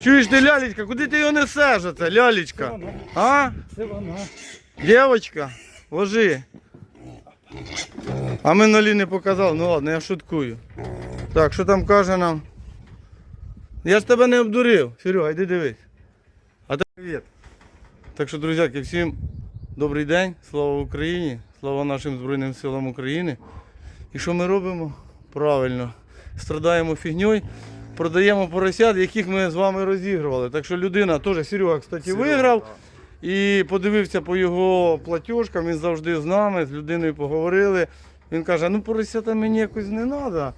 Чуєш ти, лялечка, куди ти його несеш, оце, лялечка? А? Це вона. Дівочка, ложи. А ми нолі не показали. Ну ладно, я шуткую. Так, що там каже нам? Я ж тебе не обдурив. Серега, йди дивись. А тебе привіт. Так що, друзяки, всім добрий день, слава Україні, слава нашим Збройним силам України. І що ми робимо? Правильно. Страдаємо фігньою, продаємо поросят, яких ми з вами розігрували. Так що людина теж Серега, кстати, виграв. І подивився по його платіжкам, він завжди з нами, з людиною поговорили. Він каже, ну поросята мені якось не треба.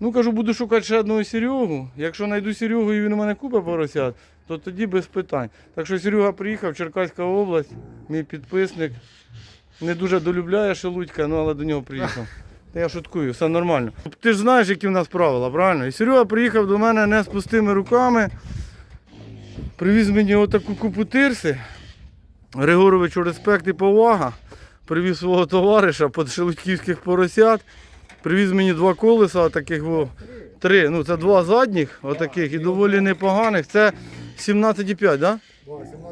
Ну кажу, буду шукати ще одного Серегу. Якщо знайду Серегу і він у мене купить поросят, то тоді без питань. Так що Серега приїхав, Черкаська область, мій підписник. Не дуже долюбляє Шелудька, ну але до нього приїхав. Я шуткую, все нормально. Ти ж знаєш, які в нас правила, правильно? І Серега приїхав до мене не з пустими руками. Привіз мені отаку купу тирси. Григоровичу респект і повага. Привіз свого товариша под шелудьківських поросят. Привіз мені два колеса, таких во, три. Ну це два задніх, отаких, і доволі непоганих. Це 17,5, да?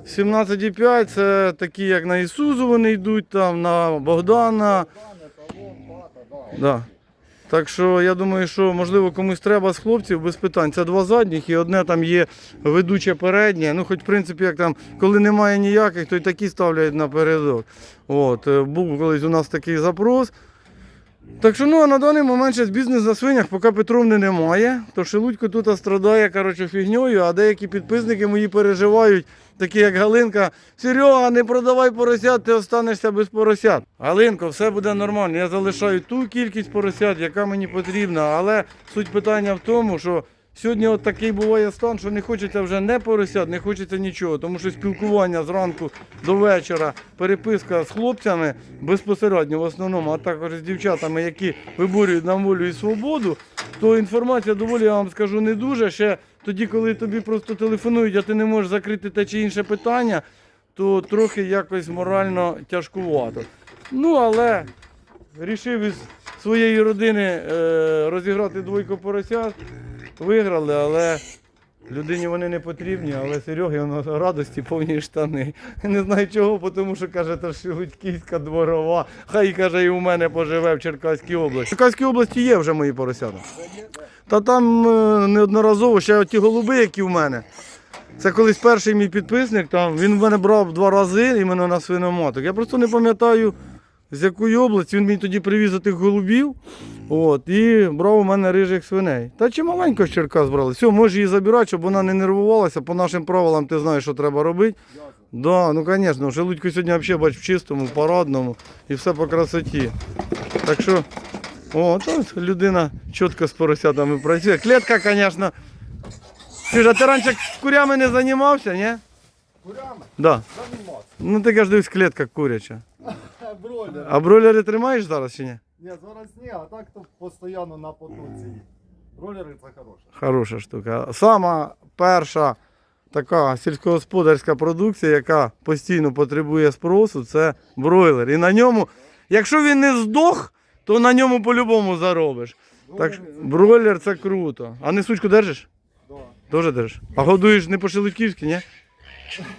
17,5 це такі, як на Ісузу вони йдуть, там, на Богдана. Да. Так що я думаю, що можливо комусь треба з хлопців без питань. Це два задніх і одне там є ведуче переднє. Ну, хоч в принципі, як там, коли немає ніяких, то й такі ставляють напередок. От, е, був колись у нас такий запрос. Так що ну, а на даний момент ще бізнес на свинях, поки Петровни немає, то Шелудько тут страдає коротше, фігньою, а деякі підписники мої переживають, такі як Галинка, Серега, не продавай поросят, ти останешся без поросят. Галинко, все буде нормально. Я залишаю ту кількість поросят, яка мені потрібна. Але суть питання в тому, що сьогодні от такий буває стан, що не хочеться вже не поросят, не хочеться нічого. Тому що спілкування зранку до вечора, переписка з хлопцями безпосередньо в основному, а також з дівчатами, які виборюють нам волю і свободу, то інформація доволі, я вам скажу, не дуже. Ще тоді, коли тобі просто телефонують, а ти не можеш закрити те чи інше питання, то трохи якось морально тяжкувато. Ну, але рішив із своєї родини е, розіграти двойку поросят. Виграли, але людині вони не потрібні, але Сереги воно радості повні штани. Не знаю чого, тому що каже, та Шелудьківська дворова. Хай каже, і у мене поживе в Черкаській області. В Черкаській області є вже мої поросята. Та там е, неодноразово ще ті голуби, які в мене. Це колись перший мій підписник, там, він в мене брав два рази іменно на свиноматок. Я просто не пам'ятаю, з якої області. Він мені тоді привіз тих голубів от, і брав у мене рижих свиней. Та чи маленько з Черкас брали. Все, можеш її забирати, щоб вона не нервувалася. По нашим правилам ти знаєш, що треба робити. Да, ну звісно, Желудько сьогодні взагалі бач в чистому, в парадному і все по красоті. Так що, о, тут людина чітко з поросятами працює. Клітка, звісно. Ти ж, а ти раніше курями не займався, ні? Курями? Да. Ну ти кажеш, дивись, клітка куряча. Бройлери. А бройлери тримаєш зараз чи ні? Ні, зараз ні, а так то постійно на потоці. Бройлери це хороше. Хороша штука. Сама перша така сільськогосподарська продукція, яка постійно потребує спросу, це бройлер. І на ньому, якщо він не здох, то на ньому по-любому заробиш. Так що бройлер це круто. А не сучку держиш? Да. Теж держиш. А годуєш не по-шелудьківськи, ні?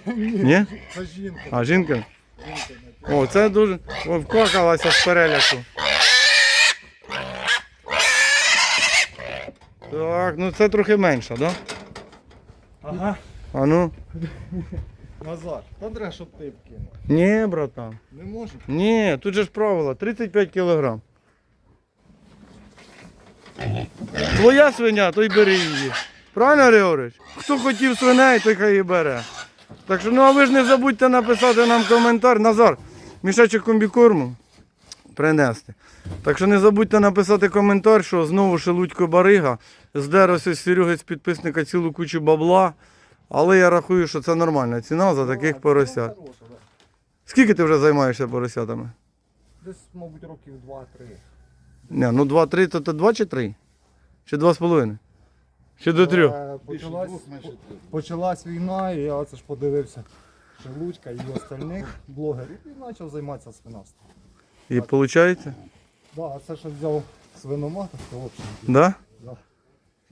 Ні? Це жінка. А жінка? Жінка О, це дуже. О, вкакалася з переляку. Так, ну це трохи менше, так? Да? Ага. А ну. Назад. Та треба, щоб ти вкинув. Ні, братан. Не можеш? Ні, тут же ж правило, 35 кілограм. Твоя свиня, то й бери її. Правильно, Григорич? Хто хотів свиней, той хай і бере. Так що, ну а ви ж не забудьте написати нам коментар. Назар, мішечок комбікорму принести. Так що не забудьте написати коментар, що знову Шелудько Барига здеровся з Сереги з підписника цілу кучу бабла. Але я рахую, що це нормальна ціна за таких поросят. Скільки ти вже займаєшся поросятами? Десь, мабуть, років 2-3. Ні, ну 2-3 то, то 2 чи 3? Чи 2,5? Чи до 3? Е, Почалась, почалась війна, і я оце ж подивився Шелудька і остальних блогерів і почав займатися свинарством. І виходить? Да, а це що взяв свиноматок, то взагалі. Да? Да.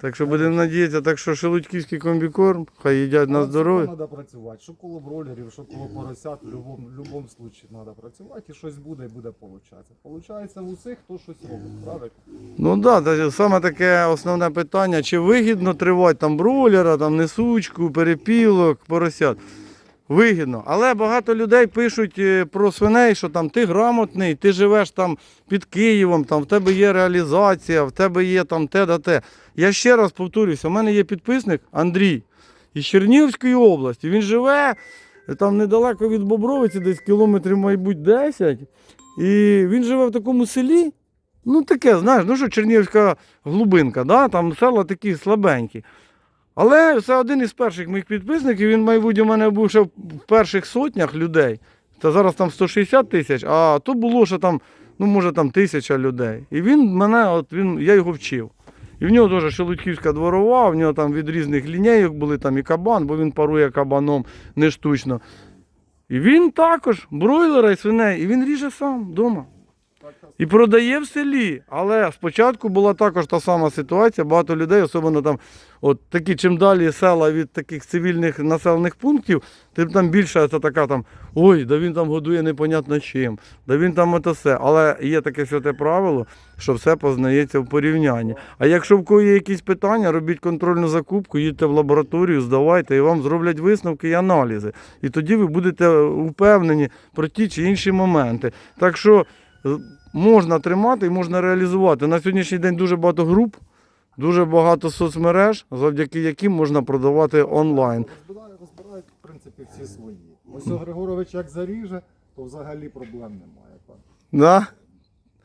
Так що будемо надіятися, так що шелудьківський комбікорм, хай їдять на здоров'я. Треба працювати. Що коло бройлерів, що коло поросят, в будь-якому любому випадку треба працювати і щось буде і буде получатися. Получається в усіх, хто щось робить, правильно? Ну так, да, саме таке основне питання, чи вигідно тривати там бройлера, там несучку, перепілок, поросят. Вигідно. Але багато людей пишуть е, про свиней, що там ти грамотний, ти живеш там під Києвом, там в тебе є реалізація, в тебе є там те да те. Я ще раз повторюся, у мене є підписник Андрій із Чернігівської області. Він живе е, там недалеко від Бобровиці, десь кілометрів, мабуть, 10. І він живе в такому селі. Ну таке, знаєш, ну що Чернігівська глубинка, да? там села такі слабенькі. Але це один із перших моїх підписників. Він, мабуть, у мене був ще в перших сотнях людей. Та зараз там 160 тисяч, а то було ще там, ну може там тисяча людей. І він мене, от він, я його вчив. І в нього теж Шелудьківська дворова, в нього там від різних лінійок були там і кабан, бо він парує кабаном не штучно. І він також бройлера і свиней, і він ріже сам вдома. І продає в селі. Але спочатку була також та сама ситуація. Багато людей, особливо там, от такі, чим далі села від таких цивільних населених пунктів, тим там більше це така там, ой, да він там годує непонятно чим, да він там це все. Але є таке святе правило, що все познається в порівнянні. А якщо в кого є якісь питання, робіть контрольну закупку, їдьте в лабораторію, здавайте, і вам зроблять висновки і аналізи. І тоді ви будете впевнені про ті чи інші моменти. Так що можна тримати і можна реалізувати. На сьогоднішній день дуже багато груп, дуже багато соцмереж, завдяки яким можна продавати онлайн. Розбирають, розбирають, в принципі, всі свої. Ось Григорович як заріже, то взагалі проблем немає. Так. Да?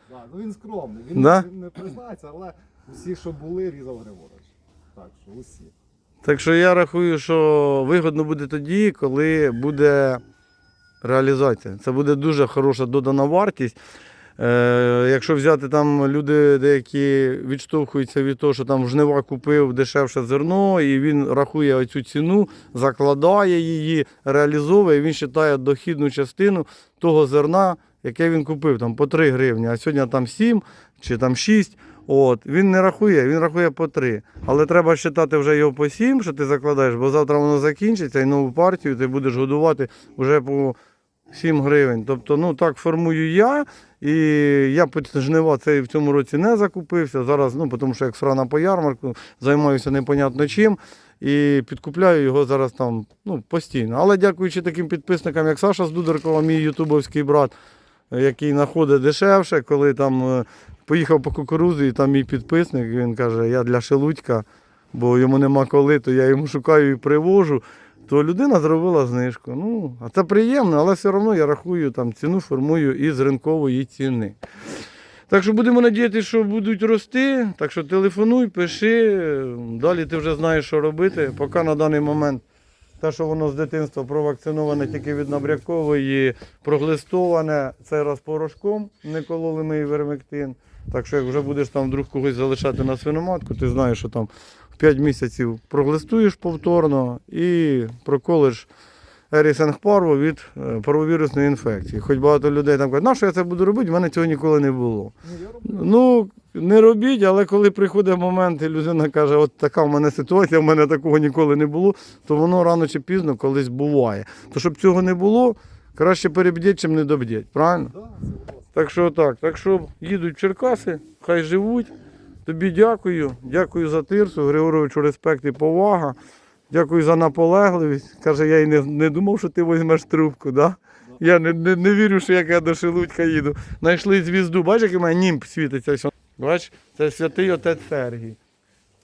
Да, ну він скромний, він Да? не, не признається, але усі, що були, різав Григорович. Так що усі. Так що я рахую, що вигодно буде тоді, коли буде реалізація. Це буде дуже хороша додана вартість. Е, якщо взяти там люди, деякі відштовхуються від того, що там жнива купив дешевше зерно, і він рахує оцю ціну, закладає її, реалізовує, і він вважає дохідну частину того зерна, яке він купив, там по 3 гривні, а сьогодні там 7 чи там 6. От, він не рахує, він рахує по 3. Але треба вважати вже його по 7, що ти закладаєш, бо завтра воно закінчиться і нову партію ти будеш годувати вже по 7 гривень. Тобто, ну так формую я. І я жнива цей в цьому році не закупився. Зараз, ну, тому що як срана по ярмарку, займаюся непонятно чим. І підкупляю його зараз там ну, постійно. Але дякуючи таким підписникам, як Саша Здудеркова, мій ютубовський брат, е, який знаходить дешевше, коли там е, поїхав по кукурузу, і там мій підписник, він каже, я для Шелудька, бо йому нема коли, то я йому шукаю і привожу. То людина зробила знижку. Ну, а це приємно, але все одно я рахую там ціну формую із ринкової ціни. Так що будемо надіятися, що будуть рости. Так що телефонуй, пиши. Далі ти вже знаєш, що робити. Поки на даний момент те, що воно з дитинства провакциноване тільки від набрякової, проглистоване, цей раз порошком, не кололи ми і вермектин. Так що як вже будеш там вдруг когось залишати на свиноматку, ти знаєш, що там 5 місяців проглистуєш повторно і проколиш ерісенгпарву від е, парвовірусної інфекції. Хоч багато людей там кажуть, на що я це буду робити, в мене цього ніколи не було. Ну. Ну, не робіть, але коли приходить момент, і людина каже, от така в мене ситуація, в мене такого ніколи не було, то воно рано чи пізно колись буває. То щоб цього не було, краще перебдіть, чим не добдіть, правильно? Так що так, так що їдуть в Черкаси, хай живуть. Тобі дякую. Дякую за тирсу, Григоровичу респект і повага. Дякую за наполегливість. Каже, я й не, не думав, що ти візьмеш трубку, да? Я не, не, не вірю, що як я до Шелудька їду. Знайшли звізду, бачиш, який у мене німб світиться. ось. Бач, це святий отець Сергій.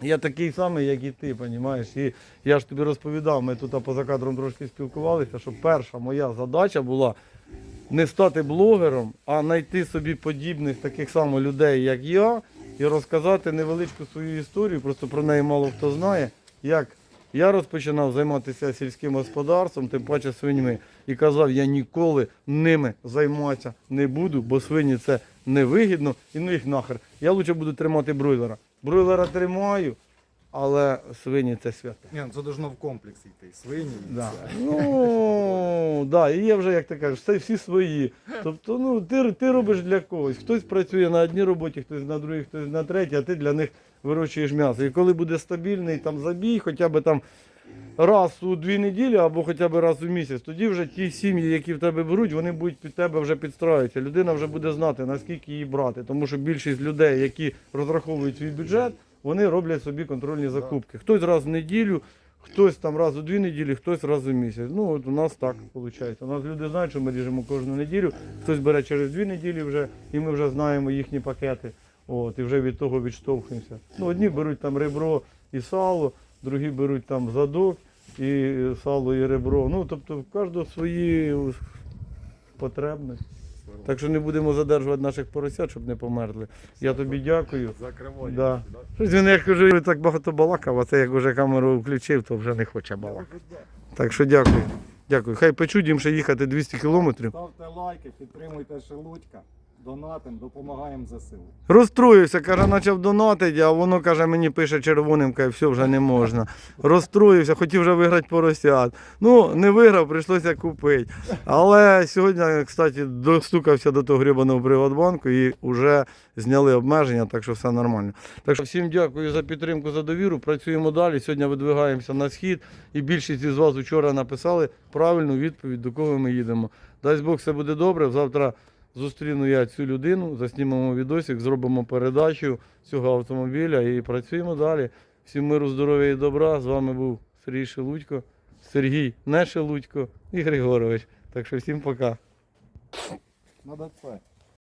Я такий самий, як і ти, розумієш. І я ж тобі розповідав, ми тут поза кадром трошки спілкувалися, що перша моя задача була не стати блогером, а знайти собі подібних таких само людей, як я, і розказати невеличку свою історію, просто про неї мало хто знає, як я розпочинав займатися сільським господарством, тим паче свиньми, і казав, я ніколи ними займатися не буду, бо свині це невигідно, і ну їх нахер. Я лучше буду тримати бройлера. Бройлера тримаю, але свині це святе. Ні, ну це должно в комплексі йти. Свині, і Да. це. Ну, да, і є вже, як ти кажеш, це всі свої. Тобто, ну, ти, ти робиш для когось. Хтось працює на одній роботі, хтось на другій, хтось на третій, а ти для них вирощуєш м'ясо. І коли буде стабільний там забій, хоча б там раз у дві неділі або хоча б раз у місяць, тоді вже ті сім'ї, які в тебе беруть, вони будуть під тебе вже підстраюватися. Людина вже буде знати, наскільки її брати. Тому що більшість людей, які розраховують свій бюджет, вони роблять собі контрольні закупки. Хтось раз в неділю, хтось там раз у дві неділі, хтось раз у місяць. Ну от у нас так виходить. У нас люди знають, що ми ріжемо кожну неділю. Хтось бере через дві неділі вже, і ми вже знаємо їхні пакети. От, і вже від того відштовхуємося. Ну, одні беруть там ребро і сало, другі беруть там задок і сало, і ребро. Ну, тобто в кожного свої потребності. Так що не будемо задержувати наших поросят, щоб не померли. Я тобі дякую. Закривай. Да. Щось він як вже так багато балакав, а це як вже камеру включив, то вже не хоче балакати. Так що дякую. Дякую. Хай печуть їм ще їхати 200 кілометрів. Ставте лайки, підтримуйте Шелудька, донатим, допомагаємо ЗСУ. Розстроївся, каже, почав донатити, а воно каже, мені пише червоним, каже, все, вже не можна. Розстроївся, хотів вже виграти поросят. Ну, не виграв, прийшлося купити. Але сьогодні, кстати, достукався до того гребаного Приватбанку і вже зняли обмеження, так що все нормально. Так що всім дякую за підтримку, за довіру. Працюємо далі. Сьогодні видвигаємося на схід. І більшість із вас вчора написали правильну відповідь, до кого ми їдемо. Дасть Бог, все буде добре. Завтра зустріну я цю людину, заснімемо відосик, зробимо передачу цього автомобіля і працюємо далі. Всім миру, здоров'я і добра. З вами був Сергій Шелудько, Сергій Нешелудько і Григорович. Так що всім пока. Надо це.